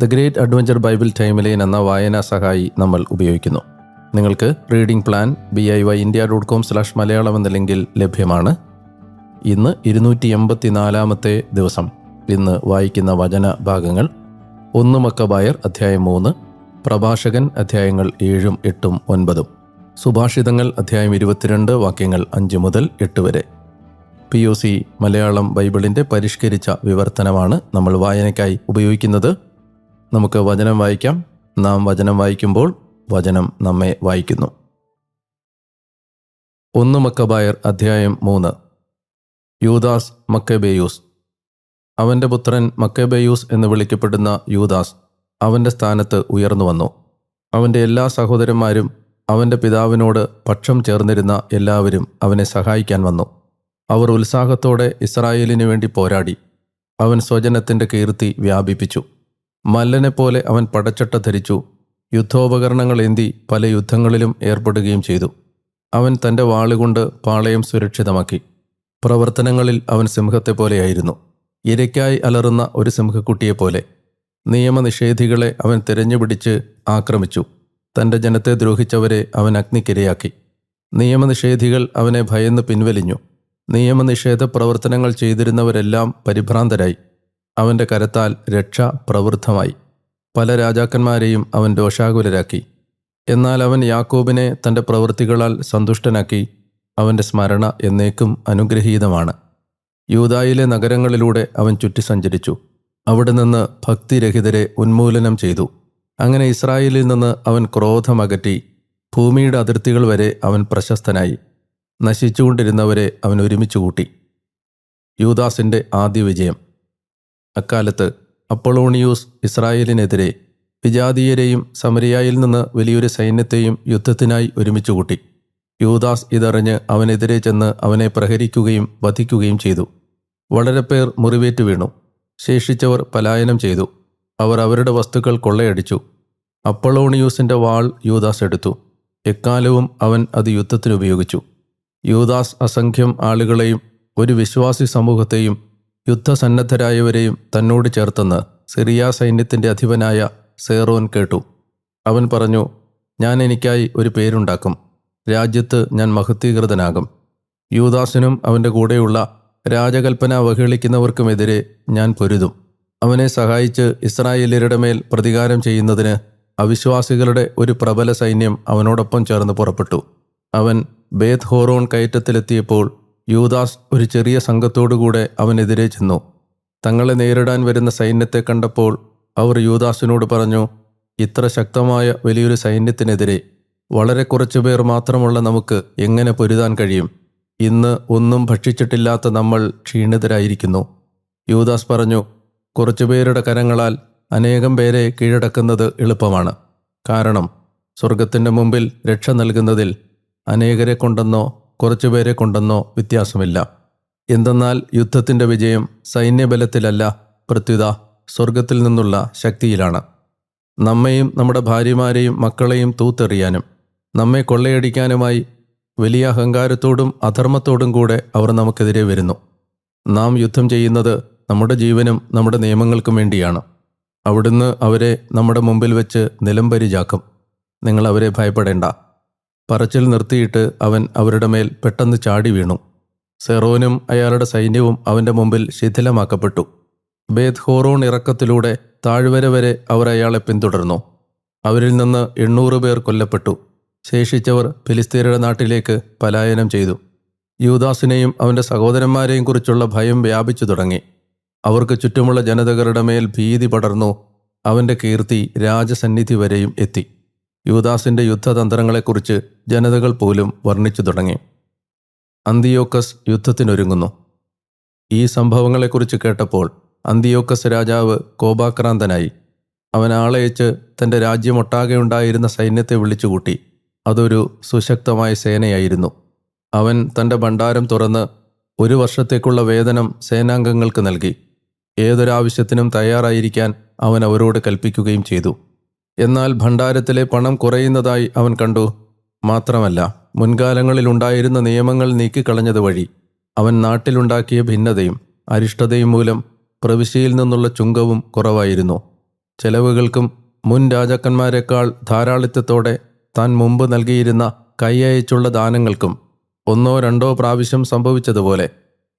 the great adventure Bible timeline എന്ന വായനാ സഹായി നമ്മൾ ഉപയോഗിക്കുന്നു. നിങ്ങൾക്ക് reading plan B I Y India dot com slash Malayalam എന്ന ലിങ്കിൽ ലഭ്യമാണ്. ഇന്ന് ഇരുന്നൂറ്റി എൺപത്തി നാലാമത്തെ ദിവസം. ഇന്ന് വായിക്കുന്ന വചന ഭാഗങ്ങൾ ഒന്ന് മക്കബായർ അധ്യായം മൂന്ന് പ്രഭാഷകൻ അധ്യായങ്ങൾ ഏഴും എട്ടും ഒൻപതും. സുഭാഷിതങ്ങൾ അധ്യായം ഇരുപത്തിരണ്ട് വാക്യങ്ങൾ അഞ്ച് മുതൽ എട്ട് വരെ. പി ഒ സി മലയാളം ബൈബിളിന്റെ പരിഷ്കരിച്ച വിവർത്തനമാണ് നമ്മൾ വായനയ്ക്കായി ഉപയോഗിക്കുന്നത്. നമുക്ക് വചനം വായിക്കാം. നാം വചനം വായിക്കുമ്പോൾ വചനം നമ്മെ വായിക്കുന്നു. ഒന്ന് മക്കബായർ അധ്യായം മൂന്ന്. യൂദാസ് മക്കബേയൂസ്. അവന്റെ പുത്രൻ മക്കബേയൂസ് എന്ന് വിളിക്കപ്പെടുന്ന യൂദാസ് അവന്റെ സ്ഥാനത്ത് ഉയർന്നു വന്നു. അവന്റെ എല്ലാ സഹോദരന്മാരും അവന്റെ പിതാവിനോട് പക്ഷം ചേർന്നിരുന്ന എല്ലാവരും അവനെ സഹായിക്കാൻ വന്നു. അവർ ഉത്സാഹത്തോടെ ഇസ്രായേലിനു വേണ്ടി പോരാടി. അവൻ സ്വജനത്തിന്റെ കീർത്തി വ്യാപിപ്പിച്ചു. മല്ലനെപ്പോലെ അവൻ പടച്ചട്ട ധരിച്ചു. യുദ്ധോപകരണങ്ങൾ ഏന്തി പല യുദ്ധങ്ങളിലും ഏർപ്പെടുകയും ചെയ്തു. അവൻ തന്റെ വാളുകൊണ്ട് പാളയം സുരക്ഷിതമാക്കി. പ്രവർത്തനങ്ങളിൽ അവൻ സിംഹത്തെപ്പോലെയായിരുന്നു ഇരയ്ക്കായി അലറുന്ന ഒരു സിംഹക്കുട്ടിയെപ്പോലെ. നിയമനിഷേധികളെ അവൻ തിരഞ്ഞുപിടിച്ച് ആക്രമിച്ചു. തന്റെ ജനത്തെ ദ്രോഹിച്ചവരെ അവൻ അഗ്നിക്കിരയാക്കി. നിയമനിഷേധികൾ അവനെ ഭയന്ന് പിൻവലിഞ്ഞു. നിയമനിഷേധ പ്രവർത്തനങ്ങൾ ചെയ്തിരുന്നവരെല്ലാം പരിഭ്രാന്തരായി. അവന്റെ കരത്താൽ രക്ഷ പ്രവൃദ്ധമായി പല രാജാക്കന്മാരെയും അവൻ രോഷാകുലരാക്കി. എന്നാൽ അവൻ യാക്കോബിനെ തന്റെ പ്രവൃത്തികളാൽ സന്തുഷ്ടനാക്കി അവന്റെ സ്മരണ എന്നേക്കും അനുഗ്രഹീതമാണ്. യൂതായിലെ നഗരങ്ങളിലൂടെ അവൻ ചുറ്റി സഞ്ചരിച്ചു. അവിടെ നിന്ന് ഭക്തിരഹിതരെ ഉന്മൂലനം ചെയ്തു. അങ്ങനെ ഇസ്രായേലിൽ നിന്ന് അവൻ ക്രോധമകറ്റി ഭൂമിയുടെ അതിർത്തികൾ വരെ അവൻ പ്രശസ്തനായി. നശിച്ചുകൊണ്ടിരുന്നവരെ അവൻ ഒരുമിച്ച് കൂട്ടി. യൂദാസിന്റെ ആദ്യ വിജയം അക്കാലത്ത് അപ്പോളോണിയൂസ് ഇസ്രായേലിനെതിരെ വിജാതീയരെയും സമരിയായിൽ നിന്ന് വലിയൊരു സൈന്യത്തെയും യുദ്ധത്തിനായി ഒരുമിച്ച് കൂട്ടി യൂദാസ് ഇതറിഞ്ഞ് അവനെതിരെ ചെന്ന് അവനെ പ്രഹരിക്കുകയും വധിക്കുകയും ചെയ്തു. വളരെ പേർ മുറിവേറ്റു വീണു. ശേഷിച്ചവർ പലായനം ചെയ്തു. അവർ അവരുടെ വസ്തുക്കൾ കൊള്ളയടിച്ചു. അപ്പൊളോണിയൂസിന്റെ വാൾ യൂദാസ് എടുത്തു. എക്കാലവും അവൻ അത് യുദ്ധത്തിനുപയോഗിച്ചു. യൂദാസ് അസംഖ്യം ആളുകളെയും ഒരു വിശ്വാസി സമൂഹത്തെയും യുദ്ധസന്നദ്ധരായവരെയും തന്നോട് ചേർത്തെന്ന് സിറിയ സൈന്യത്തിന്റെ അധിപനായ സേറോൻ കേട്ടു. അവൻ പറഞ്ഞു ഞാൻ എനിക്കായി ഒരു പേരുണ്ടാക്കും. രാജ്യത്ത് ഞാൻ മഹത്വീകൃതനാകും യൂദാസിനും അവന്റെ കൂടെയുള്ള രാജകൽപ്പന അവഹേളിക്കുന്നവർക്കുമെതിരെ ഞാൻ പൊരുതും. അവനെ സഹായിച്ച് ഇസ്രായേലിയരുടെ മേൽ പ്രതികാരം ചെയ്യുന്നതിന് അവിശ്വാസികളുടെ ഒരു പ്രബല സൈന്യം അവനോടൊപ്പം ചേർന്ന് പുറപ്പെട്ടു. അവൻ ബേത് ഹോറോൺ കയറ്റത്തിലെത്തിയപ്പോൾ യൂദാസ് ഒരു ചെറിയ സംഘത്തോടുകൂടെ അവനെതിരെ ചെന്നു. തങ്ങളെ നേരിടാൻ വരുന്ന സൈന്യത്തെ കണ്ടപ്പോൾ അവർ യൂദാസിനോട് പറഞ്ഞു ഇത്ര ശക്തമായ വലിയൊരു സൈന്യത്തിനെതിരെ വളരെ കുറച്ചു പേർ മാത്രമുള്ള നമുക്ക് എങ്ങനെ പൊരുതാൻ കഴിയും? ഇന്ന് ഒന്നും ഭക്ഷിച്ചിട്ടില്ലാത്ത നമ്മൾ ക്ഷീണിതരായിരിക്കുന്നു. യൂദാസ് പറഞ്ഞു കുറച്ചുപേരുടെ കരങ്ങളാൽ അനേകം പേരെ കീഴടക്കുന്നത് എളുപ്പമാണ്. കാരണം സ്വർഗത്തിന്റെ മുമ്പിൽ രക്ഷ നൽകുന്നതിൽ അനേകരെ കൊണ്ടെന്നോ കുറച്ചുപേരെ കൊണ്ടെന്നോ വ്യത്യാസമില്ല. എന്തെന്നാൽ യുദ്ധത്തിന്റെ വിജയം സൈന്യബലത്തിലല്ല പ്രത്യുത സ്വർഗത്തിൽ നിന്നുള്ള ശക്തിയിലാണ്. നമ്മെയും നമ്മുടെ ഭാര്യമാരെയും മക്കളെയും തൂത്തെറിയാനും നമ്മെ കൊള്ളയടിക്കാനുമായി വലിയ അഹങ്കാരത്തോടും അധർമ്മത്തോടും കൂടെ അവർ നമുക്കെതിരെ വരുന്നു. നാം യുദ്ധം ചെയ്യുന്നത് നമ്മുടെ ജീവനും നമ്മുടെ നിയമങ്ങൾക്കും വേണ്ടിയാണ്. അവിടുന്ന് അവരെ നമ്മുടെ മുമ്പിൽ വെച്ച് നിലംപരിചാക്കും. നിങ്ങൾ അവരെ ഭയപ്പെടേണ്ട. പറച്ചിൽ നിർത്തിയിട്ട് അവൻ അവരുടെ മേൽ പെട്ടെന്ന് ചാടി വീണു. സെറോനും അയാളുടെ സൈന്യവും അവന്റെ മുമ്പിൽ ശിഥിലമാക്കപ്പെട്ടു. ബേത് ഹോറോൺ ഇറക്കത്തിലൂടെ താഴ്വര വരെ അവർ അയാളെ പിന്തുടർന്നു. അവരിൽ നിന്ന് എണ്ണൂറ് പേർ കൊല്ലപ്പെട്ടു. ശേഷിച്ചവർ ഫിലിസ്തീനയുടെ നാട്ടിലേക്ക് പലായനം ചെയ്തു. യൂദാസിനെയും അവന്റെ സഹോദരന്മാരെയും കുറിച്ചുള്ള ഭയം വ്യാപിച്ചു തുടങ്ങി. അവർക്ക് ചുറ്റുമുള്ള ജനതകളുടെ മേൽ ഭീതി പടർന്നു അവന്റെ കീർത്തി രാജസന്നിധി വരെയും എത്തി. യൂദാസിന്റെ യുദ്ധതന്ത്രങ്ങളെക്കുറിച്ച് ജനതകൾ പോലും വർണിച്ചു തുടങ്ങി. അന്തിയോക്കസ് യുദ്ധത്തിനൊരുങ്ങുന്നു. ഈ സംഭവങ്ങളെക്കുറിച്ച് കേട്ടപ്പോൾ അന്തിയോക്കസ് രാജാവ് കോപാക്രാന്തനായി. അവൻ ആളയച്ച് തന്റെ രാജ്യമൊട്ടാകെ ഉണ്ടായിരുന്ന സൈന്യത്തെ വിളിച്ചുകൂട്ടി. അതൊരു സുശക്തമായ സേനയായിരുന്നു. അവൻ തന്റെ ഭണ്ഡാരം തുറന്ന് ഒരു വർഷത്തേക്കുള്ള വേതനം സേനാംഗങ്ങൾക്ക് നൽകി. ഏതൊരാവശ്യത്തിനും തയ്യാറായിരിക്കാൻ അവൻ അവരോട് കൽപ്പിക്കുകയും ചെയ്തു. എന്നാൽ ഭണ്ഡാരത്തിലെ പണം കുറയുന്നതായി അവൻ കണ്ടു. മാത്രമല്ല മുൻകാലങ്ങളിലുണ്ടായിരുന്ന നിയമങ്ങൾ നീക്കിക്കളഞ്ഞത് വഴി അവൻ നാട്ടിലുണ്ടാക്കിയ ഭിന്നതയും അരിഷ്ടതയും മൂലം പ്രവിശ്യയിൽ നിന്നുള്ള ചുങ്കവും കുറവായിരുന്നു. ചെലവുകൾക്കും മുൻ രാജാക്കന്മാരെക്കാൾ ധാരാളിത്തത്തോടെ താൻ മുമ്പ് നൽകിയിരുന്ന കൈയയച്ചുള്ള ദാനങ്ങൾക്കും ഒന്നോ രണ്ടോ പ്രാവശ്യം സംഭവിച്ചതുപോലെ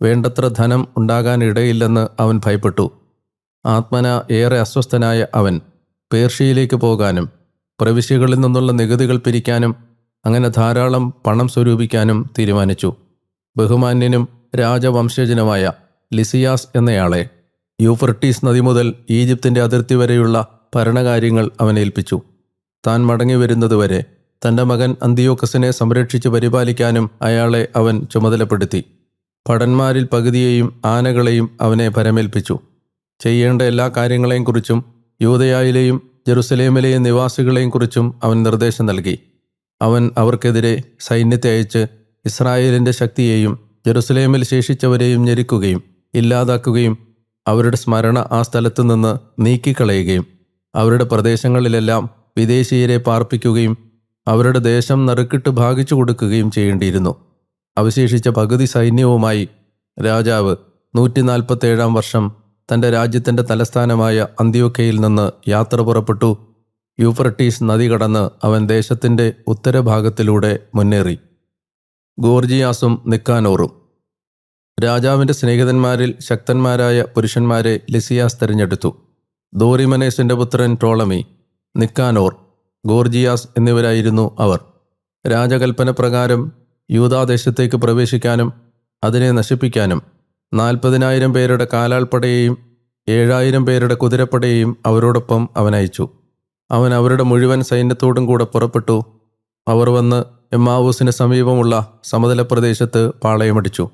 വേണ്ടത്ര ധനം ഉണ്ടാകാനിടയില്ലെന്ന് അവൻ ഭയപ്പെട്ടു. ആത്മന ഏറെ അസ്വസ്ഥനായ അവൻ പേർഷ്യയിലേക്ക് പോകാനും പ്രവിശ്യകളിൽ നിന്നുള്ള നികുതികൾ പിരിക്കാനും അങ്ങനെ ധാരാളം പണം സ്വരൂപിക്കാനും തീരുമാനിച്ചു. ബഹുമാന്യനും രാജവംശജനുമായ ലിസിയാസ് എന്നയാളെ യൂഫർട്ടീസ് നദി മുതൽ ഈജിപ്തിന്റെ അതിർത്തി വരെയുള്ള ഭരണകാര്യങ്ങൾ അവനേൽപ്പിച്ചു താൻ മടങ്ങി വരുന്നതുവരെ തന്റെ മകൻ അന്തിയോക്കസിനെ സംരക്ഷിച്ച് പരിപാലിക്കാനും അയാളെ അവൻ ചുമതലപ്പെടുത്തി. ഭടന്മാരിൽ പകുതിയെയും ആനകളെയും അവനെ ഭരമേൽപ്പിച്ചു. ചെയ്യേണ്ട എല്ലാ കാര്യങ്ങളെയും കുറിച്ചും യൂതയായിലെയും ജെറുസലേമിലെയും നിവാസികളെയും കുറിച്ചും അവൻ നിർദ്ദേശം നൽകി. അവൻ അവർക്കെതിരെ സൈന്യത്തെ അയച്ച് ഇസ്രായേലിന്റെ ശക്തിയെയും ജെറുസലേമിൽ ശേഷിച്ചവരെയും ഞെരുക്കുകയും ഇല്ലാതാക്കുകയും അവരുടെ സ്മരണ ആ സ്ഥലത്തു നിന്ന് നീക്കിക്കളയുകയും അവരുടെ പ്രദേശങ്ങളിലെല്ലാം വിദേശീയരെ പാർപ്പിക്കുകയും അവരുടെ ദേശം നറുക്കിട്ട് ഭാഗിച്ചു കൊടുക്കുകയും ചെയ്യേണ്ടിയിരുന്നു. അവശേഷിച്ച പകുതി സൈന്യവുമായി രാജാവ് നൂറ്റി നാൽപ്പത്തേഴാം വർഷം തന്റെ രാജ്യത്തിന്റെ തലസ്ഥാനമായ അന്ത്യോക്കയിൽ നിന്ന് യാത്ര പുറപ്പെട്ടു. യൂഫ്രട്ടീസ് നദി കടന്ന് അവൻ ദേശത്തിന്റെ ഉത്തരഭാഗത്തിലൂടെ മുന്നേറി. ഗോർജിയാസും നിക്കാനോറും. രാജാവിന്റെ സ്നേഹിതന്മാരിൽ ശക്തന്മാരായ പുരുഷന്മാരെ ലിസിയാസ് തിരഞ്ഞെടുത്തു. ദോറിമനേസിന്റെ പുത്രൻ ടോളമി നിക്കാനോർ ഗോർജിയാസ് എന്നിവരായിരുന്നു അവർ. രാജകൽപ്പന പ്രകാരം യൂതാദേശത്തേക്ക് പ്രവേശിക്കാനും അതിനെ നശിപ്പിക്കാനും നാൽപ്പതിനായിരം പേരുടെ കാലാൾപ്പടയെയും ഏഴായിരം പേരുടെ കുതിരപ്പടയെയും അവരോടൊപ്പം അവൻ അയച്ചു. അവൻ അവരുടെ മുഴുവൻ സൈന്യത്തോടും കൂടെ പുറപ്പെട്ടു. അവർ വന്ന് എമ്മാവൂസിന് സമീപമുള്ള സമതല പ്രദേശത്ത് പാളയമടിച്ചു.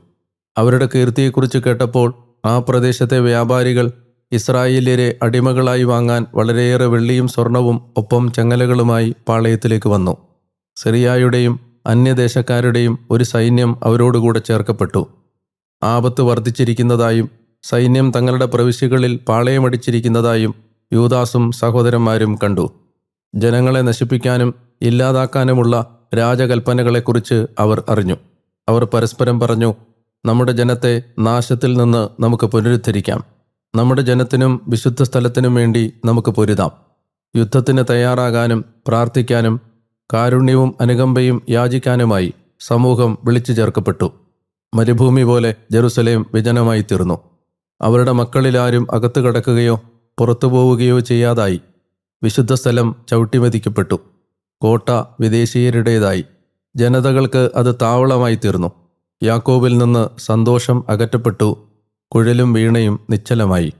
അവരുടെ കീർത്തിയെക്കുറിച്ച് കേട്ടപ്പോൾ ആ പ്രദേശത്തെ വ്യാപാരികൾ ഇസ്രായേല്യരെ അടിമകളായി വാങ്ങാൻ വളരെയേറെ വെള്ളിയും സ്വർണവും ഒപ്പം ചങ്ങലകളുമായി പാളയത്തിലേക്ക് വന്നു. സിറിയായുടെയും അന്യദേശക്കാരുടെയും ഒരു സൈന്യം അവരോടുകൂടെ ചേർക്കപ്പെട്ടു. ആപത്ത് വർദ്ധിച്ചിരിക്കുന്നതായും സൈന്യം തങ്ങളുടെ പ്രവിശ്യകളിൽ പാളയമടിച്ചിരിക്കുന്നതായും യൂദാസും സഹോദരന്മാരും കണ്ടു. ജനങ്ങളെ നശിപ്പിക്കാനും ഇല്ലാതാക്കാനുമുള്ള രാജകൽപ്പനകളെക്കുറിച്ച് അവർ അറിഞ്ഞു. അവർ പരസ്പരം പറഞ്ഞു നമ്മുടെ ജനത്തെ നാശത്തിൽ നിന്ന് നമുക്ക് പുനരുദ്ധരിക്കാം. നമ്മുടെ ജനത്തിനും വിശുദ്ധ സ്ഥലത്തിനും വേണ്ടി നമുക്ക് പൊരുതാം. യുദ്ധത്തിന് തയ്യാറാകാനും പ്രാർത്ഥിക്കാനും കാരുണ്യവും അനുകമ്പയും യാചിക്കാനുമായി സമൂഹം വിളിച്ചു ചേർക്കപ്പെട്ടു. മരുഭൂമി പോലെ ജെറുസലേം വിജനമായി തീർന്നു. അവരുടെ മക്കളിലാരും അകത്തു കടക്കുകയോ പുറത്തു പോവുകയോ ചെയ്യാതായി. വിശുദ്ധ സ്ഥലം ചവിട്ടിമതിക്കപ്പെട്ടു. കോട്ട വിദേശീയരുടേതായി. ജനതകൾക്ക് അത് താവളമായി തീർന്നു. യാക്കോബിൽ നിന്ന് സന്തോഷം അകറ്റപ്പെട്ടു. കുഴലും വീണയും നിശ്ചലമായി.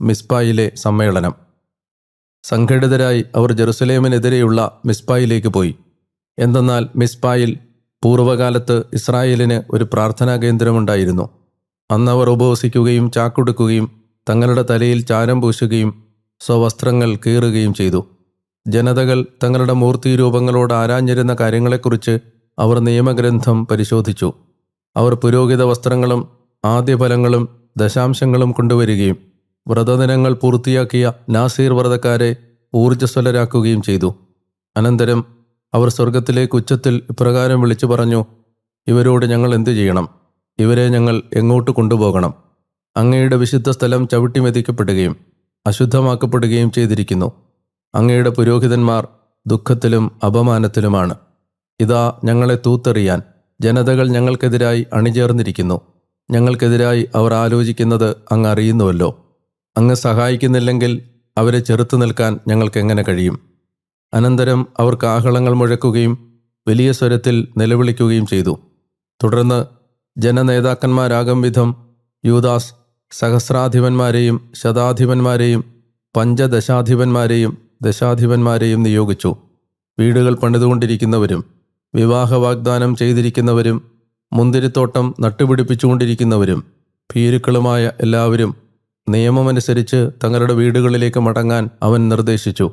മിസ്പായിലെ സമ്മേളനം. സംഘടിതരായി അവർ ജെറുസലേമിനെതിരെയുള്ള മിസ്പായിലേക്ക് പോയി. എന്തെന്നാൽ മിസ്പായിൽ പൂർവകാലത്ത് ഇസ്രായേലിന് ഒരു പ്രാർത്ഥനാ കേന്ദ്രമുണ്ടായിരുന്നു. അന്നവർ ഉപവസിക്കുകയും ചാക്കൊടുക്കുകയും തങ്ങളുടെ തലയിൽ ചാരം പൂശുകയും സ്വവസ്ത്രങ്ങൾ കീറുകയും ചെയ്തു. ജനതകൾ തങ്ങളുടെ മൂർത്തി രൂപങ്ങളോട് ആരാഞ്ഞിരുന്ന കാര്യങ്ങളെക്കുറിച്ച് അവർ നിയമഗ്രന്ഥം പരിശോധിച്ചു. അവർ പുരോഹിത വസ്ത്രങ്ങളും ആദ്യഫലങ്ങളും ദശാംശങ്ങളും കൊണ്ടുവരികയും വ്രതദിനങ്ങൾ പൂർത്തിയാക്കിയ നാസീർ വ്രതക്കാരെ ഊർജസ്വലരാക്കുകയും ചെയ്തു. അനന്തരം അവർ സ്വർഗത്തിലേക്ക് ഉച്ചത്തിൽ ഇപ്രകാരം വിളിച്ചു പറഞ്ഞു ഇവരോട് ഞങ്ങൾ എന്തു ചെയ്യണം? ഇവരെ ഞങ്ങൾ എങ്ങോട്ട് കൊണ്ടുപോകണം? അങ്ങയുടെ വിശുദ്ധ സ്ഥലം ചവിട്ടിമെതിക്കപ്പെടുകയും അശുദ്ധമാക്കപ്പെടുകയും ചെയ്തിരിക്കുന്നു. അങ്ങയുടെ പുരോഹിതന്മാർ ദുഃഖത്തിലും അപമാനത്തിലുമാണ്. ഇതാ ഞങ്ങളെ തൂത്തെറിയാൻ ജനതകൾ ഞങ്ങൾക്കെതിരായി അണിചേർന്നിരിക്കുന്നു. ഞങ്ങൾക്കെതിരായി അവർ ആലോചിക്കുന്നത് അങ്ങ് അറിയുന്നുവല്ലോ. അങ്ങ് സഹായിക്കുന്നില്ലെങ്കിൽ അവരെ ചെറുത്തു നിൽക്കാൻ ഞങ്ങൾക്കെങ്ങനെ കഴിയും? അനന്തരം അവർ കാഹളങ്ങൾ മുഴക്കുകയും വലിയ സ്വരത്തിൽ നിലവിളിക്കുകയും ചെയ്തു. തുടർന്ന് ജനനേതാക്കന്മാരാകും വിധം യൂദാസ് സഹസ്രാധിപന്മാരെയും ശതാധിപന്മാരെയും പഞ്ചദശാധിപന്മാരെയും ദശാധിപന്മാരെയും നിയോഗിച്ചു. വീടുകൾ പണിതുകൊണ്ടിരിക്കുന്നവരും വിവാഹ വാഗ്ദാനം ചെയ്തിരിക്കുന്നവരും മുന്തിരിത്തോട്ടം നട്ടുപിടിപ്പിച്ചുകൊണ്ടിരിക്കുന്നവരും ഭീരുക്കളുമായ എല്ലാവരും നിയമമനുസരിച്ച് തങ്ങളുടെ വീടുകളിലേക്ക് മടങ്ങാൻ അവൻ നിർദ്ദേശിച്ചു.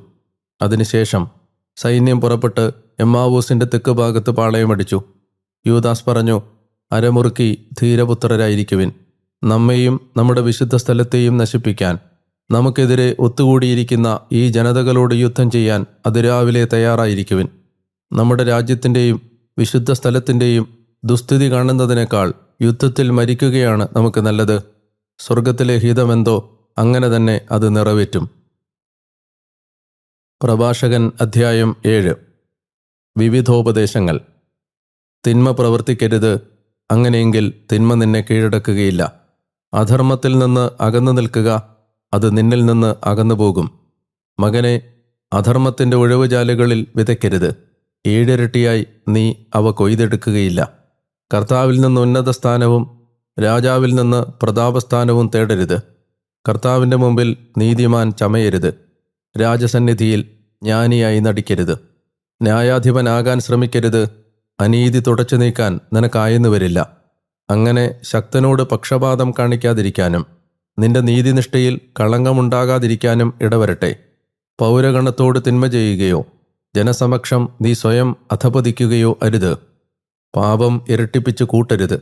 അതിനുശേഷം സൈന്യം പുറപ്പെട്ട് എമ്മാവൂസിന്റെ തെക്ക് ഭാഗത്ത് പാളയമടിച്ചു യൂദാസ് പറഞ്ഞു അരമുറുക്കി ധീരപുത്രരായിരിക്കുവിൻ. നമ്മെയും നമ്മുടെ വിശുദ്ധ സ്ഥലത്തെയും നശിപ്പിക്കാൻ. നമുക്കെതിരെ ഒത്തുകൂടിയിരിക്കുന്ന ഈ ജനതകളോട് യുദ്ധം ചെയ്യാൻ അതിരാവിലെ തയ്യാറായിരിക്കുവിൻ. നമ്മുടെ രാജ്യത്തിന്റെയും വിശുദ്ധ സ്ഥലത്തിന്റെയും ദുസ്ഥിതി കാണുന്നതിനേക്കാൾ യുദ്ധത്തിൽ മരിക്കുകയാണ് നമുക്ക് നല്ലത്. സ്വർഗത്തിലെ ഹിതമെന്തോ അങ്ങനെ തന്നെ അത് നിറവേറ്റും. പ്രഭാഷകൻ അധ്യായം ഏഴ്. വിവിധോപദേശങ്ങൾ. തിന്മ പ്രവർത്തിക്കരുത്. അങ്ങനെയെങ്കിൽ തിന്മ നിന്നെ കീഴടക്കുകയില്ല. അധർമ്മത്തിൽ നിന്ന് അകന്നു നിൽക്കുക. അത് നിന്നിൽ നിന്ന് അകന്നു പോകും. മകനെ അധർമ്മത്തിന്റെ ഒഴിവുചാലുകളിൽ വിതയ്ക്കരുത്. ഏഴിരട്ടിയായി നീ അവ കൊയ്തെടുക്കുകയില്ല. കർത്താവിൽ നിന്ന് ഉന്നത സ്ഥാനവും രാജാവിൽ നിന്ന് പ്രതാപസ്ഥാനവും തേടരുത്. കർത്താവിന്റെ മുമ്പിൽ നീതിമാൻ ചമയരുത്. രാജസന്നിധിയിൽ ജ്ഞാനിയായി നടിക്കരുത്. ന്യായാധിപനാകാൻ ശ്രമിക്കരുത്. അനീതി തുടച്ചു നീക്കാൻ നിനക്കായെന്നു വരില്ല. അങ്ങനെ ശക്തനോട് പക്ഷപാതം കാണിക്കാതിരിക്കാനും നിന്റെ നീതിനിഷ്ഠയിൽ കളങ്കമുണ്ടാകാതിരിക്കാനും ഇടവരട്ടെ. പൗരഗണത്തോട് തിന്മ ചെയ്യുകയോ ജനസമക്ഷം നീ സ്വയം അധപതിക്കുകയോ അരുത്. പാപം ഇരട്ടിപ്പിച്ച് കൂട്ടരുത്.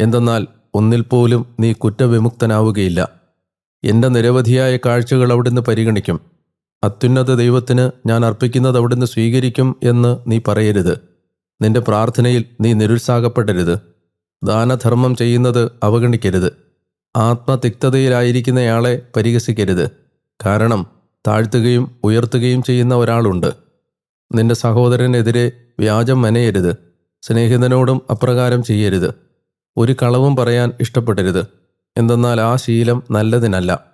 എന്തെന്നാൽ ഒന്നിൽ പോലും നീ കുറ്റവിമുക്തനാവുകയില്ല. എന്റെ നിരവധിയായ കാഴ്ചകൾ അവിടുന്ന് പരിഗണിക്കും. അത്യുന്നത ദൈവത്തിന് ഞാൻ അർപ്പിക്കുന്നത് അവിടുന്ന് സ്വീകരിക്കും എന്ന് നീ പറയരുത്. നിന്റെ പ്രാർത്ഥനയിൽ നീ നിരുത്സാഹപ്പെടരുത്. ദാനധർമ്മം ചെയ്യുന്നത് അവഗണിക്കരുത്. ആത്മതിക്തതയിലായിരിക്കുന്നയാളെ പരിഹസിക്കരുത്. കാരണം താഴ്ത്തുകയും ഉയർത്തുകയും ചെയ്യുന്ന ഒരാളുണ്ട്. നിന്റെ സഹോദരനെതിരെ വ്യാജം മനയരുത്. സ്നേഹിതനോടും അപ്രകാരം ചെയ്യരുത്. ഒരു കളവും പറയാൻ ഇഷ്ടപ്പെടരുത്. എന്തെന്നാൽ ആ ശീലം നല്ലതിനല്ല.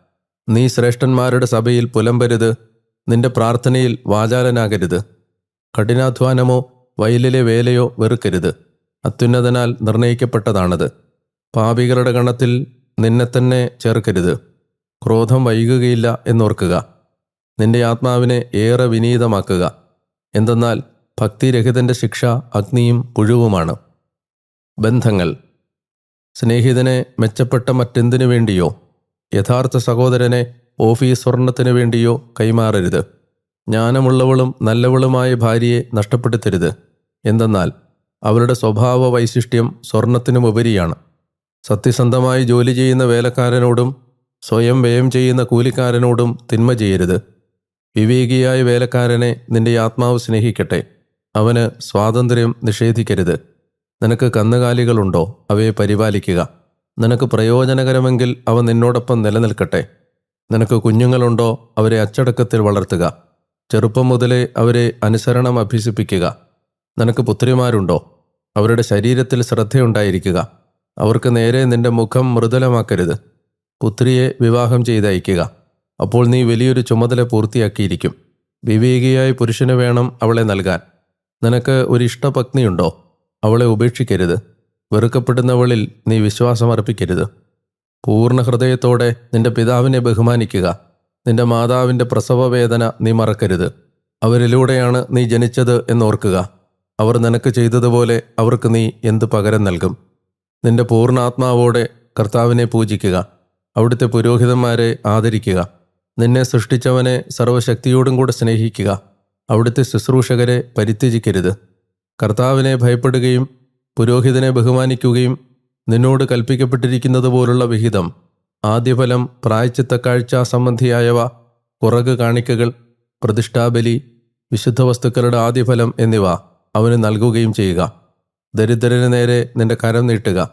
നീ ശ്രേഷ്ഠന്മാരുടെ സഭയിൽ പുലമ്പരുത്. നിന്റെ പ്രാർത്ഥനയിൽ വാചാലനാകരുത്. കഠിനാധ്വാനമോ വയലിലെ വേലയോ വെറുക്കരുത്. അത്യുന്നതനാൽ നിർണയിക്കപ്പെട്ടതാണത്. പാപികളുടെ ഗണത്തിൽ നിന്നെ തന്നെ ചേർക്കരുത്. ക്രോധം വൈകുകയില്ല എന്നോർക്കുക. നിന്റെ ആത്മാവിനെ ഏറെ വിനീതമാക്കുക. എന്തെന്നാൽ ഭക്തിരഹിതന്റെ ശിക്ഷ അഗ്നിയും പുഴുവുമാണ്. ബന്ധങ്ങൾ. സ്നേഹിതനെ മെച്ചപ്പെട്ട മറ്റെന്തിനു വേണ്ടിയോ? യഥാർത്ഥ സഹോദരനെ ഓഫീസ് സ്വർണത്തിനു വേണ്ടിയോ കൈമാറരുത്. ജ്ഞാനമുള്ളവളും നല്ലവളുമായ ഭാര്യയെ നഷ്ടപ്പെടുത്തരുത്. എന്തെന്നാൽ അവരുടെ സ്വഭാവ വൈശിഷ്ട്യം സ്വർണത്തിനുമുപരിയാണ് സത്യസന്ധമായി ജോലി ചെയ്യുന്ന വേലക്കാരനോടും സ്വയം വ്യയം ചെയ്യുന്ന കൂലിക്കാരനോടും തിന്മ ചെയ്യരുത്. വിവേകിയായ വേലക്കാരനെ നിന്റെ ആത്മാവ് സ്നേഹിക്കട്ടെ. അവന് സ്വാതന്ത്ര്യം നിഷേധിക്കരുത്. നിനക്ക് കന്നുകാലികളുണ്ടോ? അവയെ പരിപാലിക്കുക. നിനക്ക് പ്രയോജനകരമെങ്കിൽ അവ നിന്നോടൊപ്പം നിലനിൽക്കട്ടെ. നിനക്ക് കുഞ്ഞുങ്ങളുണ്ടോ അവരെ അച്ചടക്കത്തിൽ വളർത്തുക. ചെറുപ്പം മുതലേ അവരെ അനുസരണം അഭ്യസിപ്പിക്കുക. നിനക്ക് പുത്രിമാരുണ്ടോ? അവരുടെ ശരീരത്തിൽ ശ്രദ്ധയുണ്ടായിരിക്കുക. അവർക്ക് നേരെ നിന്റെ മുഖം മൃദുലമാക്കരുത്. പുത്രിയെ വിവാഹം ചെയ്തയക്കുക. അപ്പോൾ നീ വലിയൊരു ചുമതല പൂർത്തിയാക്കിയിരിക്കും. വിവേകിയായ പുരുഷന് വേണം അവളെ നൽകാൻ. നിനക്ക് ഒരു ഇഷ്ടപത്നിയുണ്ടോ? അവളെ ഉപേക്ഷിക്കരുത്. വെറുക്കപ്പെടുന്നവളിൽ നീ വിശ്വാസമർപ്പിക്കരുത്. പൂർണ ഹൃദയത്തോടെ നിന്റെ പിതാവിനെ ബഹുമാനിക്കുക. നിന്റെ മാതാവിന്റെ പ്രസവവേദന നീ മറക്കരുത്. അവരിലൂടെയാണ് നീ ജനിച്ചത് എന്നോർക്കുക. അവർ നിനക്ക് ചെയ്തതുപോലെ അവർക്ക് നീ എന്ത് പകരം നൽകും? നിന്റെ പൂർണാത്മാവോടെ കർത്താവിനെ പൂജിക്കുക. അവിടുത്തെ പുരോഹിതന്മാരെ ആദരിക്കുക. നിന്നെ സൃഷ്ടിച്ചവനെ സർവശക്തിയോടും കൂടെ സ്നേഹിക്കുക. അവിടുത്തെ ശുശ്രൂഷകരെ പരിത്യജിക്കരുത്. കർത്താവിനെ ഭയപ്പെടുകയും പുരോഹിതനെ ബഹുമാനിക്കുകയും നിന്നോട് കൽപ്പിക്കപ്പെട്ടിരിക്കുന്നത് പോലുള്ള വിഹിതം ആദ്യഫലം പ്രായച്ചിത്ത കാഴ്ച സംബന്ധിയായവ കുറക് കാണിക്കകൾ പ്രതിഷ്ഠാബലി വിശുദ്ധ വസ്തുക്കളുടെ ആദ്യഫലം എന്നിവ അവന് നൽകുകയും ചെയ്യുക. ദരിദ്രന് നേരെ നിന്റെ കരം നീട്ടുക.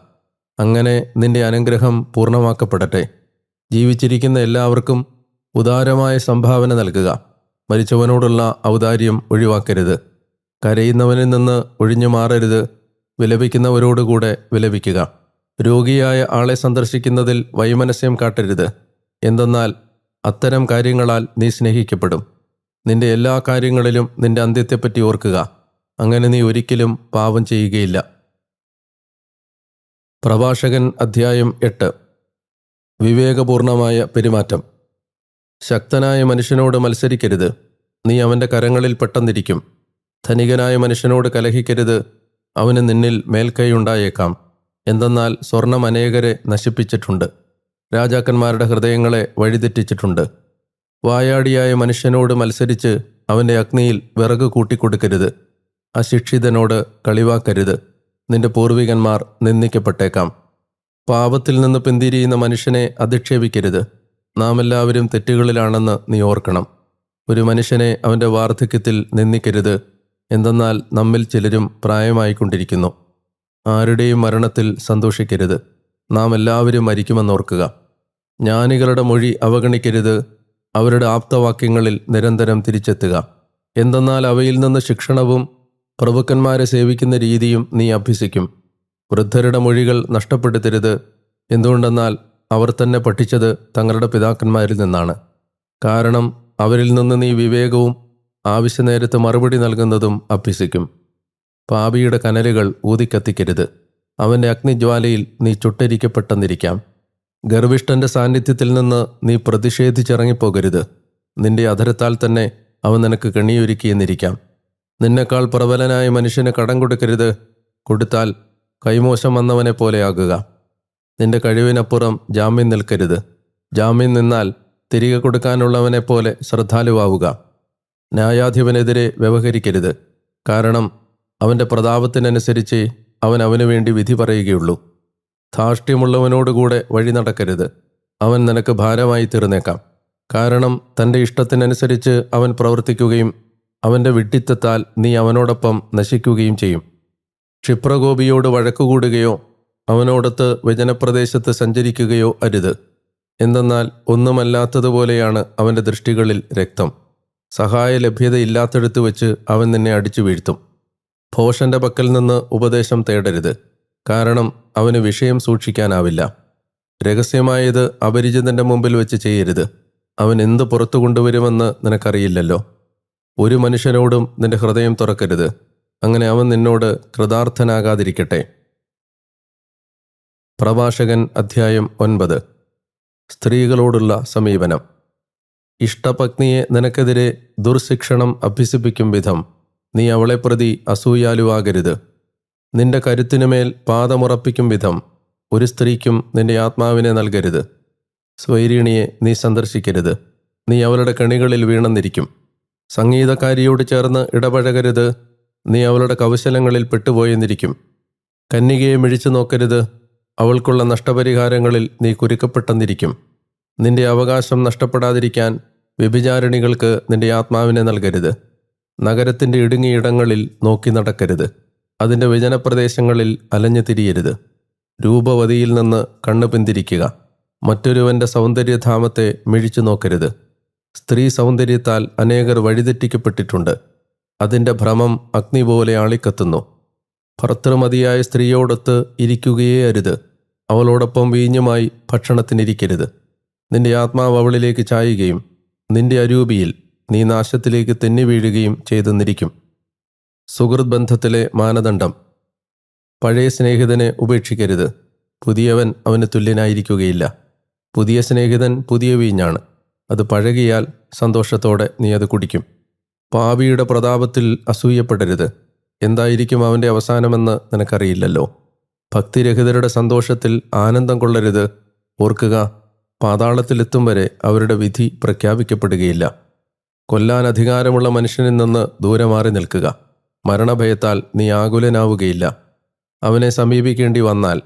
അങ്ങനെ നിന്റെ അനുഗ്രഹം പൂർണമാക്കപ്പെടട്ടെ. ജീവിച്ചിരിക്കുന്ന എല്ലാവർക്കും ഉദാരമായ സംഭാവന നൽകുക. മരിച്ചവനോടുള്ള ഔദാര്യം ഒഴിവാക്കരുത്. കരയുന്നവനിൽ നിന്ന് ഒഴിഞ്ഞു മാറരുത് വിലപിക്കുന്നവരോടുകൂടെ വിലപിക്കുക. രോഗിയായ ആളെ സന്ദർശിക്കുന്നതിൽ വൈമനസ്യം കാട്ടരുത്. എന്തെന്നാൽ അത്തരം കാര്യങ്ങളാൽ നീ സ്നേഹിക്കപ്പെടും. നിന്റെ എല്ലാ കാര്യങ്ങളിലും നിന്റെ അന്ത്യത്തെപ്പറ്റി ഓർക്കുക. അങ്ങനെ നീ ഒരിക്കലും പാപം ചെയ്യുകയില്ല. പ്രഭാഷകൻ അധ്യായം എട്ട്. വിവേകപൂർണമായ പെരുമാറ്റം. ശക്തനായ മനുഷ്യനോട് മത്സരിക്കരുത്. നീ അവന്റെ കരങ്ങളിൽ പെട്ടെന്നിരിക്കും. ധനികനായ മനുഷ്യനോട് കലഹിക്കരുത്. അവന് നിന്നിൽ മേൽക്കൈ ഉണ്ടായേക്കാം. എന്തെന്നാൽ സ്വർണം അനേകരെ നശിപ്പിച്ചിട്ടുണ്ട്. രാജാക്കന്മാരുടെ ഹൃദയങ്ങളെ വഴിതെറ്റിച്ചിട്ടുണ്ട്. വായാടിയായ മനുഷ്യനോട് മത്സരിച്ച് അവന്റെ അഗ്നിയിൽ വിറക് കൂട്ടിക്കൊടുക്കരുത്. അശിക്ഷിതനോട് കളിവാക്കരുത്. നിന്റെ പൂർവികന്മാർ നിന്ദിക്കപ്പെട്ടേക്കാം. പാപത്തിൽ നിന്ന് പിന്തിരിയുന്ന മനുഷ്യനെ അധിക്ഷേപിക്കരുത്. നാം എല്ലാവരും തെറ്റുകളിലാണെന്ന് നീ ഓർക്കണം. ഒരു മനുഷ്യനെ അവന്റെ വാർദ്ധക്യത്തിൽ നിന്ദിക്കരുത്. എന്തെന്നാൽ നമ്മിൽ ചിലരും പ്രായമായിക്കൊണ്ടിരിക്കുന്നു. ആരുടെയും മരണത്തിൽ സന്തോഷിക്കരുത്. നാം എല്ലാവരും മരിക്കുമെന്നോർക്കുക ജ്ഞാനികളുടെ മൊഴി അവഗണിക്കരുത്. അവരുടെ ആപ്തവാക്യങ്ങളിൽ നിരന്തരം തിരിച്ചെത്തുക. എന്തെന്നാൽ അവയിൽ നിന്ന് ശിക്ഷണവും പ്രഭുക്കന്മാരെ സേവിക്കുന്ന രീതിയും നീ അഭ്യസിക്കും. വൃദ്ധരുടെ മൊഴികൾ നഷ്ടപ്പെടുത്തരുത്. എന്തുകൊണ്ടെന്നാൽ അവർ തന്നെ പഠിച്ചത് തങ്ങളുടെ പിതാക്കന്മാരിൽ നിന്നാണ്. കാരണം അവരിൽ നിന്ന് നീ വിവേകവും ആവശ്യനേരത്ത് മറുപടി നൽകുന്നതും അഭ്യസിക്കും. പാപിയുടെ കനലുകൾ ഊതിക്കത്തിക്കരുത്. അവന്റെ അഗ്നിജ്വാലയിൽ നീ ചുട്ടരിക്കപ്പെട്ടെന്നിരിക്കാം. ഗർവിഷ്ഠന്റെ സാന്നിധ്യത്തിൽ നിന്ന് നീ പ്രതിഷേധിച്ചിറങ്ങിപ്പോകരുത്. നിന്റെ അധരത്താൽ തന്നെ അവൻ നിനക്ക് കെണിയൊരുക്കിയെന്നിരിക്കാം. നിന്നെക്കാൾ പ്രബലനായ മനുഷ്യന് കടം കൊടുക്കരുത്. കൊടുത്താൽ കൈമോശം വന്നവനെ പോലെയാകുക നിന്റെ കഴിവിനപ്പുറം ജാമ്യം നിൽക്കരുത്. ജാമ്യം നിന്നാൽ തിരികെ കൊടുക്കാനുള്ളവനെ പോലെ ശ്രദ്ധാലുവാവുക. ന്യായാധിപനെതിരെ വ്യവഹരിക്കരുത്. കാരണം അവന്റെ പ്രതാപത്തിനനുസരിച്ച് അവൻ അവനു വേണ്ടി വിധി പറയുകയുള്ളൂ. ധാർഷ്ട്യമുള്ളവനോടുകൂടെ വഴി നടക്കരുത്. അവൻ നിനക്ക് ഭാരമായി തീർന്നേക്കാം. കാരണം തന്റെ ഇഷ്ടത്തിനനുസരിച്ച് അവൻ പ്രവർത്തിക്കുകയും അവന്റെ വിഡ്ഢിത്തത്താൽ നീ അവനോടൊപ്പം നശിക്കുകയും ചെയ്യും. ക്ഷിപ്രകോപിയോട് വഴക്കുകൂടുകയോ അവനോടൊത്ത് വ്യജനപ്രദേശത്ത് സഞ്ചരിക്കുകയോ അരുത്. എന്തെന്നാൽ ഒന്നുമല്ലാത്തതുപോലെയാണ് അവന്റെ ദൃഷ്ടികളിൽ രക്തം. സഹായ ലഭ്യതയില്ലാത്തടുത്ത് വെച്ച് അവൻ നിന്നെ അടിച്ചു വീഴ്ത്തും. ഭോഷന്റെ പക്കൽ നിന്ന് ഉപദേശം തേടരുത്. കാരണം അവന് വിഷയം സൂക്ഷിക്കാനാവില്ല. രഹസ്യമായത് അപരിചിതന്റെ മുമ്പിൽ വെച്ച് ചെയ്യരുത്. അവൻ എന്ത് പുറത്തു കൊണ്ടുവരുമെന്ന് നിനക്കറിയില്ലല്ലോ. ഒരു മനുഷ്യനോടും നിന്റെ ഹൃദയം തുറക്കരുത്. അങ്ങനെ അവൻ നിന്നോട് കൃതാർത്ഥനാകാതിരിക്കട്ടെ. പ്രഭാഷകൻ അധ്യായം ഒൻപത്. സ്ത്രീകളോടുള്ള സമീപനം. ഇഷ്ടപത്നിയെ നിനക്കെതിരെ ദുർശിക്ഷണം അഭ്യസിപ്പിക്കും വിധം. നീ അവളെ പ്രതി അസൂയാലുവാകരുത്. നിന്റെ കരുത്തിനുമേൽ പാദമുറപ്പിക്കും വിധം ഒരു സ്ത്രീക്കും നിന്റെ ആത്മാവിനെ നൽകരുത്. സ്വൈരീണിയെ നീ സന്ദർശിക്കരുത്. നീ അവളുടെ കണികളിൽ വീണെന്നിരിക്കും. സംഗീതക്കാരിയോട് ചേർന്ന് ഇടപഴകരുത്. നീ അവളുടെ കൗശലങ്ങളിൽ പെട്ടുപോയെന്നിരിക്കും. കന്യകയെ മിഴിച്ചു നോക്കരുത്. അവൾക്കുള്ള നഷ്ടപരിഹാരങ്ങളിൽ നീ കുരുക്കപ്പെട്ടെന്നിരിക്കും. നിന്റെ അവകാശം നഷ്ടപ്പെടാതിരിക്കാൻ വ്യഭിചാരിണികൾക്ക് നിന്റെ ആത്മാവിനെ നൽകരുത്. നഗരത്തിന്റെ ഇടുങ്ങിയിടങ്ങളിൽ നോക്കി നടക്കരുത്. അതിന്റെ വിജനപ്രദേശങ്ങളിൽ അലഞ്ഞു തിരിയരുത്. രൂപവതിയിൽ നിന്ന് കണ്ണു പിന്തിരിക്കുക. മറ്റൊരുവന്റെ സൗന്ദര്യധാമത്തെ മിഴിച്ചു നോക്കരുത്. സ്ത്രീ സൗന്ദര്യത്താൽ അനേകർ വഴിതെറ്റിക്കപ്പെട്ടിട്ടുണ്ട്. അതിന്റെ ഭ്രമം അഗ്നി പോലെ ആളിക്കത്തുന്നു. ഭർത്തൃമതിയായ സ്ത്രീയോടൊത്ത് ഇരിക്കുകയേ അരുത് അവളോടൊപ്പം വീഞ്ഞുമായി ഭക്ഷണത്തിനിരിക്കരുത്. നിന്റെ ആത്മാവ് അവളിലേക്ക് ചായുകയും നിന്റെ അരൂപിയിൽ നീ നാശത്തിലേക്ക് തെന്നി വീഴുകയും ചെയ്തെന്നിരിക്കും. സുഹൃത് ബന്ധത്തിലെ മാനദണ്ഡം. പഴയ സ്നേഹിതനെ ഉപേക്ഷിക്കരുത്. പുതിയവൻ അവന് തുല്യനായിരിക്കുകയില്ല. പുതിയ സ്നേഹിതൻ പുതിയ വീഞ്ഞാണ്. അത് പഴകിയാൽ സന്തോഷത്തോടെ നീ അത് കുടിക്കും. പാവിയുടെ പ്രതാപത്തിൽ അസൂയപ്പെടരുത്. എന്തായിരിക്കും അവന്റെ അവസാനമെന്ന് നിനക്കറിയില്ലല്ലോ. ഭക്തിരഹിതരുടെ സന്തോഷത്തിൽ ആനന്ദം കൊള്ളരുത്. ഓർക്കുക പാതാളത്തിലെത്തും വരെ അവരുടെ വിധി പ്രഖ്യാപിക്കപ്പെടുകയില്ല. കൊല്ലാൻ അധികാരമുള്ള മനുഷ്യനിൽ നിന്ന് ദൂരെ മാറി നിൽക്കുക. മരണഭയത്താൽ നീ ആകുലനാവുകയില്ല. അവനെ സമീപിക്കേണ്ടി വന്നാൽ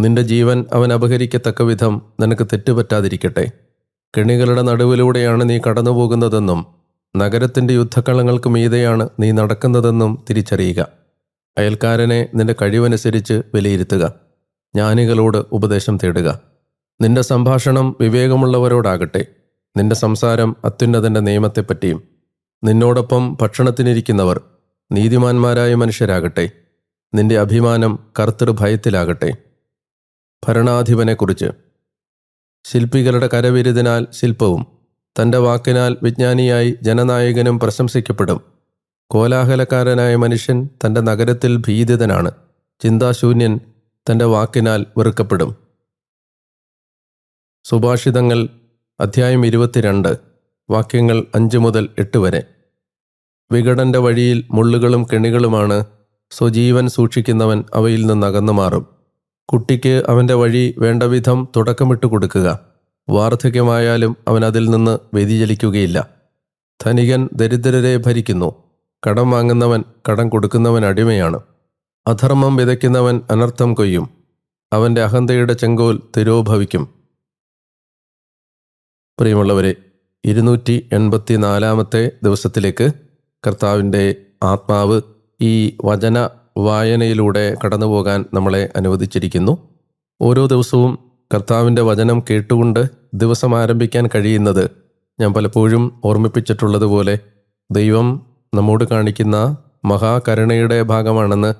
നിന്റെ ജീവൻ അവൻ അപഹരിക്കത്തക്ക വിധം നിനക്ക് തെറ്റുപറ്റാതിരിക്കട്ടെ. കെണികളുടെ നടുവിലൂടെയാണ് നീ കടന്നുപോകുന്നതെന്നും നഗരത്തിന്റെ യുദ്ധക്കളങ്ങൾക്ക് മീതെയാണ് നീ നടക്കുന്നതെന്നും തിരിച്ചറിയുക. അയൽക്കാരനെ നിന്റെ കഴിവനുസരിച്ച് വിലയിരുത്തുക. ജ്ഞാനികളോട് ഉപദേശം തേടുക. നിന്റെ സംഭാഷണം വിവേകമുള്ളവരോടാകട്ടെ. നിന്റെ സംസാരം അത്യുന്നതന്റെ നിയമത്തെപ്പറ്റിയും നിന്നോടൊപ്പം ഭക്ഷണത്തിനിരിക്കുന്നവർ നീതിമാന്മാരായ മനുഷ്യരാകട്ടെ. നിന്റെ അഭിമാനം കർത്തൃഭയത്തിലാകട്ടെ ഭരണാധിപനെക്കുറിച്ച് ശില്പികളുടെ കരവിരുതിനാൽ ശില്പവും തന്റെ വാക്കിനാൽ വിജ്ഞാനിയായി ജനനായകനും പ്രശംസിക്കപ്പെടും. കോലാഹലക്കാരനായ മനുഷ്യൻ തന്റെ നഗരത്തിൽ ഭീതിതനാണ്. ചിന്താശൂന്യൻ തന്റെ വാക്കിനാൽ വെറുക്കപ്പെടും. സുഭാഷിതങ്ങൾ അധ്യായം ഇരുപത്തിരണ്ട് വാക്യങ്ങൾ അഞ്ച് മുതൽ എട്ട് വരെ. വികടന്റെ വഴിയിൽ മുള്ളുകളും കെണികളുമാണ് സ്വജീവൻ സൂക്ഷിക്കുന്നവൻ അവയിൽ നിന്ന് അകന്നു മാറും. കുട്ടിക്ക് അവന്റെ വഴി വേണ്ടവിധം തുടക്കമിട്ട് കൊടുക്കുക. വാർദ്ധക്യമായാലും അവൻ അതിൽ നിന്ന് വ്യതിചലിക്കുകയില്ല. ധനികൻ ദരിദ്രരെ ഭരിക്കുന്നു. കടം വാങ്ങുന്നവൻ കടം കൊടുക്കുന്നവൻ അടിമയാണ്. അധർമ്മം വിതയ്ക്കുന്നവൻ അനർത്ഥം കൊയ്യും. അവന്റെ അഹന്തയുടെ ചെങ്കോൽ തിരോഭവിക്കും. പ്രിയമുള്ളവരെ ഇരുന്നൂറ്റി എൺപത്തി നാലാമത്തെ ദിവസത്തിലേക്ക് കർത്താവിന്റെ ആത്മാവ് ഈ വചന വായനയിലൂടെ കടന്നു പോകാൻ നമ്മളെ അനുവദിച്ചിരിക്കുന്നു. ഓരോ ദിവസവും കർത്താവിന്റെ വചനം കേട്ടുകൊണ്ട് ദിവസം ആരംഭിക്കാൻ കഴിയുന്നത് ഞാൻ പലപ്പോഴും ഓർമ്മിപ്പിച്ചിട്ടുള്ളതുപോലെ ദൈവം നമ്മോട് കാണിക്കുന്ന മഹാകരുണയുടെ ഭാഗമാണെന്ന്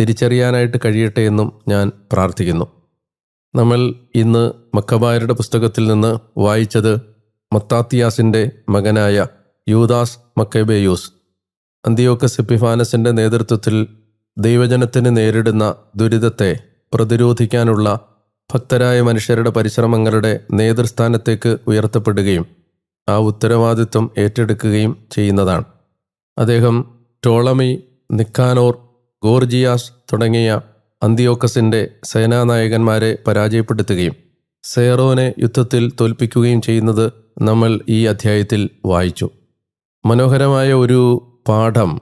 തിരിച്ചറിയാനായിട്ട് കഴിയട്ടെ എന്നും ഞാൻ പ്രാർത്ഥിക്കുന്നു. നമ്മൾ ഇന്ന് മക്കബായരുടെ പുസ്തകത്തിൽ നിന്ന് വായിച്ചത് മത്താത്തിയാസിന്റെ മകനായ യൂദാസ് മക്കബേയൂസ്. അന്തിയോക്കസ് എപ്പിഫാനസിന്റെ നേതൃത്വത്തിൽ ദൈവജനത്തിന് നേരിടുന്ന ദുരിതത്തെ പ്രതിരോധിക്കാനുള്ള ഭക്തരായ മനുഷ്യരുടെ പരിശ്രമങ്ങളുടെ നേതൃസ്ഥാനത്തേക്ക് ഉയർത്തപ്പെടുകയും ആ ഉത്തരവാദിത്വം ഏറ്റെടുക്കുകയും ചെയ്യുന്നതാണ്. അദ്ദേഹം ടോളമി നിക്കാനോർ ഗോർജിയാസ് തുടങ്ങിയ അന്തിയോക്കസിന്റെ സേനാനായകന്മാരെ പരാജയപ്പെടുത്തുകയും സേറോനെ യുദ്ധത്തിൽ തോൽപ്പിക്കുകയും ചെയ്യുന്നത് നമ്മൾ ഈ അധ്യായത്തിൽ വായിച്ചു. മനോഹരമായ ഒരു പാഠം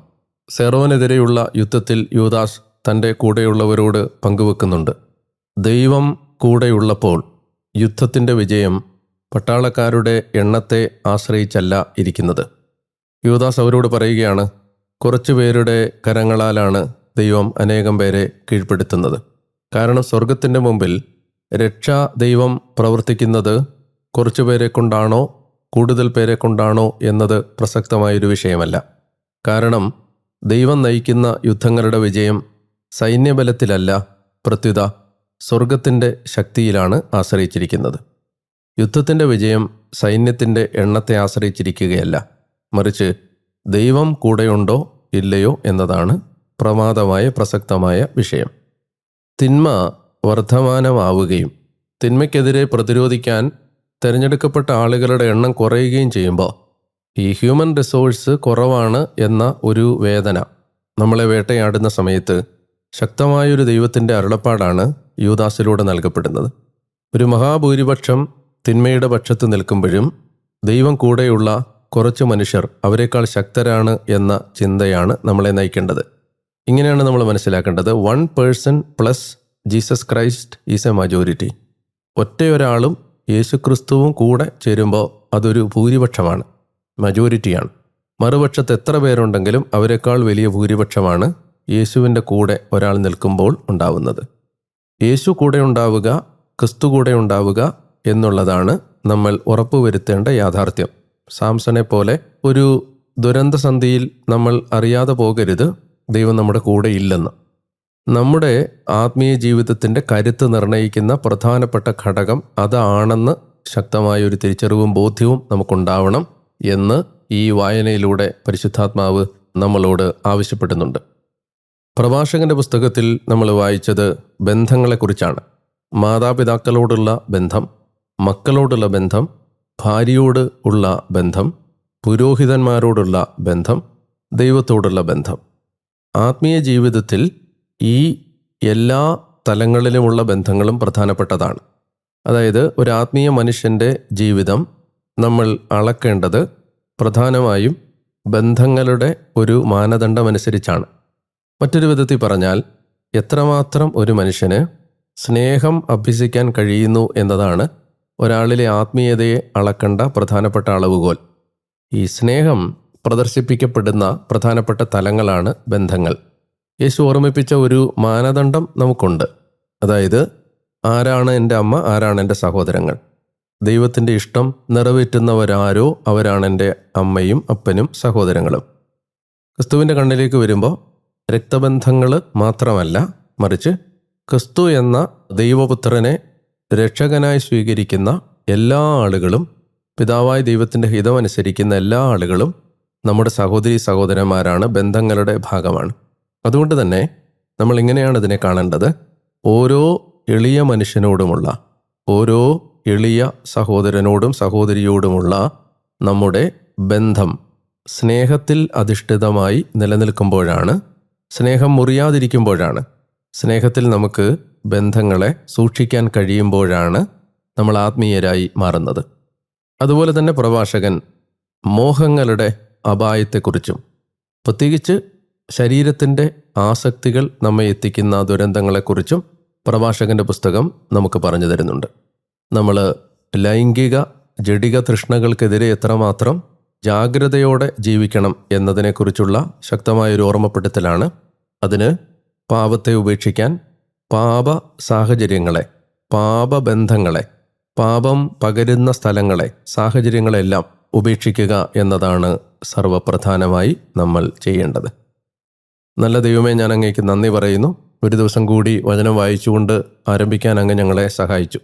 സെറോനെതിരെയുള്ള യുദ്ധത്തിൽ യൂദാസ് തന്റെ കൂടെയുള്ളവരോട് പങ്കുവെക്കുന്നുണ്ട്. ദൈവം കൂടെയുള്ളപ്പോൾ യുദ്ധത്തിന്റെ വിജയം പട്ടാളക്കാരുടെ എണ്ണത്തെ ആശ്രയിച്ചല്ല ഇരിക്കുന്നത്. യൂദാസ് അവരോട് പറയുകയാണ് കുറച്ചു പേരുടെ കരങ്ങളാലാണ് ദൈവം അനേകം പേരെ കീഴ്പ്പെടുത്തുന്നത്. കാരണം സ്വർഗത്തിന്റെ മുമ്പിൽ രക്ഷാ ദൈവം പ്രവർത്തിക്കുന്നത് കുറച്ചു പേരെ കൊണ്ടാണോ കൂടുതൽ പേരെ കൊണ്ടാണോ എന്നത് പ്രസക്തമായൊരു വിഷയമല്ല. കാരണം ദൈവം നയിക്കുന്ന യുദ്ധങ്ങളുടെ വിജയം സൈന്യബലത്തിലല്ല പ്രത്യുത സ്വർഗത്തിന്റെ ശക്തിയിലാണ് ആശ്രയിച്ചിരിക്കുന്നത്. യുദ്ധത്തിന്റെ വിജയം സൈന്യത്തിന്റെ എണ്ണത്തെ ആശ്രയിച്ചിരിക്കുകയല്ല. മറിച്ച് ദൈവം കൂടെയുണ്ടോ ഇല്ലയോ എന്നതാണ് പ്രമാദമായ പ്രസക്തമായ വിഷയം. തിന്മ വർദ്ധമാനമാവുകയും തിന്മയ്ക്കെതിരെ പ്രതിരോധിക്കാൻ തിരഞ്ഞെടുക്കപ്പെട്ട ആളുകളുടെ എണ്ണം കുറയുകയും ചെയ്യുമ്പോൾ ഈ ഹ്യൂമൻ റിസോഴ്സ് കുറവാണ് എന്ന ഒരു വേദന നമ്മളെ വേട്ടയാടുന്ന സമയത്ത് ശക്തമായൊരു ദൈവത്തിന്റെ അരുളപ്പാടാണ് യൂദാസിലൂടെ നൽകപ്പെടുന്നത്. ഒരു മഹാഭൂരിപക്ഷം തിന്മയുടെ പക്ഷത്ത് നിൽക്കുമ്പോഴും ദൈവം കൂടെയുള്ള കുറച്ച് മനുഷ്യർ അവരെക്കാൾ ശക്തരാണ് എന്ന ചിന്തയാണ് നമ്മളെ നയിക്കേണ്ടത്. ഇങ്ങനെയാണ് നമ്മൾ മനസ്സിലാക്കേണ്ടത്. One person plus Jesus Christ is a majority ഒറ്റയൊരാളും യേശുക്രിസ്തുവും കൂടെ ചേരുമ്പോൾ അതൊരു ഭൂരിപക്ഷമാണ്. മജോറിറ്റിയാണ് മറുപക്ഷത്ത് എത്ര പേരുണ്ടെങ്കിലും അവരെക്കാൾ വലിയ ഭൂരിപക്ഷമാണ് യേശുവിന്റെ കൂടെ ഒരാൾ നിൽക്കുമ്പോൾ ഉണ്ടാവുന്നത്. യേശു കൂടെ ഉണ്ടാവുക ക്രിസ്തു കൂടെ ഉണ്ടാവുക എന്നുള്ളതാണ് നമ്മൾ ഉറപ്പുവരുത്തേണ്ട യാഥാർത്ഥ്യം. സാംസനെ പോലെ ഒരു ദുരന്തസന്ധിയിൽ നമ്മൾ അറിയാതെ പോകരുത്. ദൈവം നമ്മുടെ കൂടെ ഇല്ലെന്ന്. നമ്മുടെ ആത്മീയ ജീവിതത്തിന്റെ കരുത്ത് നിർണയിക്കുന്ന പ്രധാനപ്പെട്ട ഘടകം അതാണെന്ന് ശക്തമായ ഒരു തിരിച്ചറിവും ബോധ്യവും നമുക്കുണ്ടാവണം എന്ന് ഈ വായനയിലൂടെ പരിശുദ്ധാത്മാവ് നമ്മളോട് ആവശ്യപ്പെടുന്നുണ്ട്. പ്രഭാഷകന്റെ പുസ്തകത്തിൽ നമ്മൾ വായിച്ചത് ബന്ധങ്ങളെക്കുറിച്ചാണ്. മാതാപിതാക്കളോടുള്ള ബന്ധം മക്കളോടുള്ള ബന്ധം ഭാര്യയോട് ഉള്ള ബന്ധം പുരോഹിതന്മാരോടുള്ള ബന്ധം ദൈവത്തോടുള്ള ബന്ധം. ആത്മീയ ജീവിതത്തിൽ ഈ എല്ലാ തലങ്ങളിലുമുള്ള ബന്ധങ്ങളും പ്രധാനപ്പെട്ടതാണ്. അതായത് ഒരു ആത്മീയ മനുഷ്യന്റെ ജീവിതം നമ്മൾ അളക്കേണ്ടത് പ്രധാനമായും ബന്ധങ്ങളുടെ ഒരു മാനദണ്ഡമനുസരിച്ചാണ്. മറ്റൊരു വിധത്തിൽ പറഞ്ഞാൽ എത്രമാത്രം ഒരു മനുഷ്യന് സ്നേഹം അഭ്യസിക്കാൻ കഴിയുന്നു എന്നതാണ് ഒരാളിലെ ആത്മീയതയെ അളക്കേണ്ട പ്രധാനപ്പെട്ട അളവുകോൽ. ഈ സ്നേഹം പ്രദർശിപ്പിക്കപ്പെടുന്ന പ്രധാനപ്പെട്ട തലങ്ങളാണ് ബന്ധങ്ങൾ. യേശു ഓർമ്മിപ്പിച്ച ഒരു മാനദണ്ഡം നമുക്കുണ്ട്. അതായത് ആരാണ് എന്റെ അമ്മ ആരാണ് എന്റെ സഹോദരങ്ങൾ? ദൈവത്തിന്റെ ഇഷ്ടം നിറവേറ്റുന്നവരാരോ അവരാണ് എന്റെ അമ്മയും അപ്പനും സഹോദരങ്ങളും. ക്രിസ്തുവിന്റെ കണ്ണിലേക്ക് വരുമ്പോൾ രക്തബന്ധങ്ങൾ മാത്രമല്ല മറിച്ച് ക്രിസ്തു എന്ന ദൈവപുത്രനെ രക്ഷകനായി സ്വീകരിക്കുന്ന എല്ലാ ആളുകളും പിതാവായ ദൈവത്തിന്റെ ഹിതമനുസരിക്കുന്ന എല്ലാ ആളുകളും നമ്മുടെ സഹോദരി സഹോദരന്മാരാണ് ബന്ധങ്ങളുടെ ഭാഗമാണ്. അതുകൊണ്ട് തന്നെ നമ്മൾ ഇങ്ങനെയാണ് ഇതിനെ കാണേണ്ടത്. ഓരോ എളിയ മനുഷ്യനോടുമുള്ള ഓരോ എളിയ സഹോദരനോടും സഹോദരിയോടുമുള്ള നമ്മുടെ ബന്ധം സ്നേഹത്തിൽ അധിഷ്ഠിതമായി നിലനിൽക്കുമ്പോഴാണ് സ്നേഹം മുറിയാതിരിക്കുമ്പോഴാണ് സ്നേഹത്തിൽ നമുക്ക് ബന്ധങ്ങളെ സൂക്ഷിക്കാൻ കഴിയുമ്പോഴാണ് നമ്മൾ ആത്മീയരായി മാറുന്നത്. അതുപോലെ തന്നെ പ്രഭാഷകൻ മോഹങ്ങളുടെ അപായത്തെക്കുറിച്ചും പ്രത്യേകിച്ച് ശരീരത്തിന്റെ ആസക്തികൾ നമ്മെ എത്തിക്കുന്ന ദുരന്തങ്ങളെക്കുറിച്ചും പ്രഭാഷകന്റെ പുസ്തകം നമുക്ക് പറഞ്ഞു തരുന്നുണ്ട്. നമ്മൾ ലൈംഗിക ജഡിക തൃഷ്ണകൾക്കെതിരെ എത്രമാത്രം ജാഗ്രതയോടെ ജീവിക്കണം എന്നതിനെക്കുറിച്ചുള്ള ശക്തമായൊരു ഓർമ്മപ്പെടുത്തലാണ്. അതിന് പാപത്തെ ഉപേക്ഷിക്കാൻ പാപ സാഹചര്യങ്ങളെ പാപബന്ധങ്ങളെ പാപം പകരുന്ന സ്ഥലങ്ങളെ സാഹചര്യങ്ങളെല്ലാം ഉപേക്ഷിക്കുക എന്നതാണ് സർവപ്രധാനമായി നമ്മൾ ചെയ്യേണ്ടത്. നല്ല ദൈവമേ ഞാൻ അങ്ങേക്ക് നന്ദി പറയുന്നു. ഒരു ദിവസം കൂടി വചനം വായിച്ചുകൊണ്ട് ആരംഭിക്കാൻ അങ്ങ് ഞങ്ങളെ സഹായിച്ചു.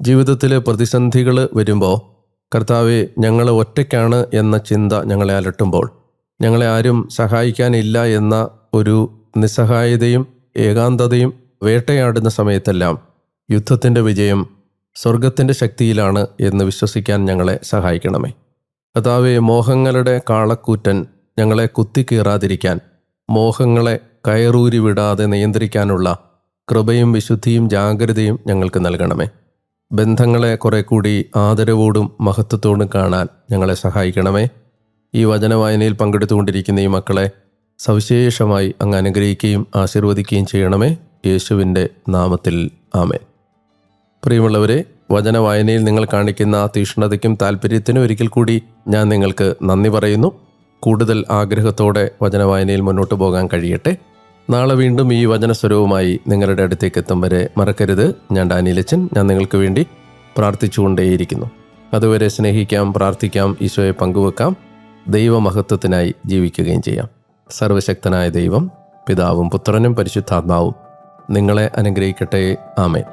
ജീവിതത്തിൽ പ്രതിസന്ധികൾ വരുമ്പോൾ കർത്താവെ ഞങ്ങൾ ഒറ്റയ്ക്കാണ് എന്ന ചിന്ത ഞങ്ങളെ അലട്ടുമ്പോൾ ഞങ്ങളെ ആരും സഹായിക്കാനില്ല എന്ന ഒരു നിസ്സഹായതയും ഏകാന്തതയും വേട്ടയാടുന്ന സമയത്തെല്ലാം യുദ്ധത്തിന്റെ വിജയം സ്വർഗത്തിന്റെ ശക്തിയിലാണ് എന്ന് വിശ്വസിക്കാൻ ഞങ്ങളെ സഹായിക്കണമേ. കർത്താവെ മോഹങ്ങളുടെ കാളക്കൂറ്റൻ ഞങ്ങളെ കുത്തിക്കീറാതിരിക്കാൻ മോഹങ്ങളെ കയറൂരി വിടാതെ നിയന്ത്രിക്കാനുള്ള കൃപയും വിശുദ്ധിയും ജാഗ്രതയും ഞങ്ങൾക്ക് നൽകണമേ. ബന്ധങ്ങളെ കുറെ കൂടി ആദരവോടും മഹത്വത്തോടും കാണാൻ ഞങ്ങളെ സഹായിക്കണമേ. ഈ വചനവായനയിൽ പങ്കെടുത്തുകൊണ്ടിരിക്കുന്ന ഈ മക്കളെ സവിശേഷമായി അങ്ങ് അനുഗ്രഹിക്കുകയും ആശീർവദിക്കുകയും ചെയ്യണമേ. യേശുവിന്റെ നാമത്തിൽ ആമേ പ്രിയമുള്ളവരെ വചനവായനയിൽ നിങ്ങൾ കാണിക്കുന്ന ആ തീഷ്ണതയ്ക്കും താല്പര്യത്തിനും ഒരിക്കൽ കൂടി ഞാൻ നിങ്ങൾക്ക് നന്ദി പറയുന്നു. കൂടുതൽ ആഗ്രഹത്തോടെ വചന വായനയിൽ മുന്നോട്ട് പോകാൻ കഴിയട്ടെ. നാളെ വീണ്ടും ഈ വചനസ്വരവുമായി നിങ്ങളുടെ അടുത്തേക്ക് എത്തും വരെ മറക്കരുത്. ഞാൻ ഡാനിലച്ചൻ ഞാൻ നിങ്ങൾക്ക് വേണ്ടി പ്രാർത്ഥിച്ചുകൊണ്ടേയിരിക്കുന്നു. അതുവരെ സ്നേഹിക്കാം പ്രാർത്ഥിക്കാം ഈശോയെ പങ്കുവെക്കാം. ദൈവമഹത്വത്തിനായി ജീവിക്കുകയും ചെയ്യാം. സർവശക്തനായ ദൈവം പിതാവും പുത്രനും പരിശുദ്ധാത്മാവും നിങ്ങളെ അനുഗ്രഹിക്കട്ടെ. ആമേൻ.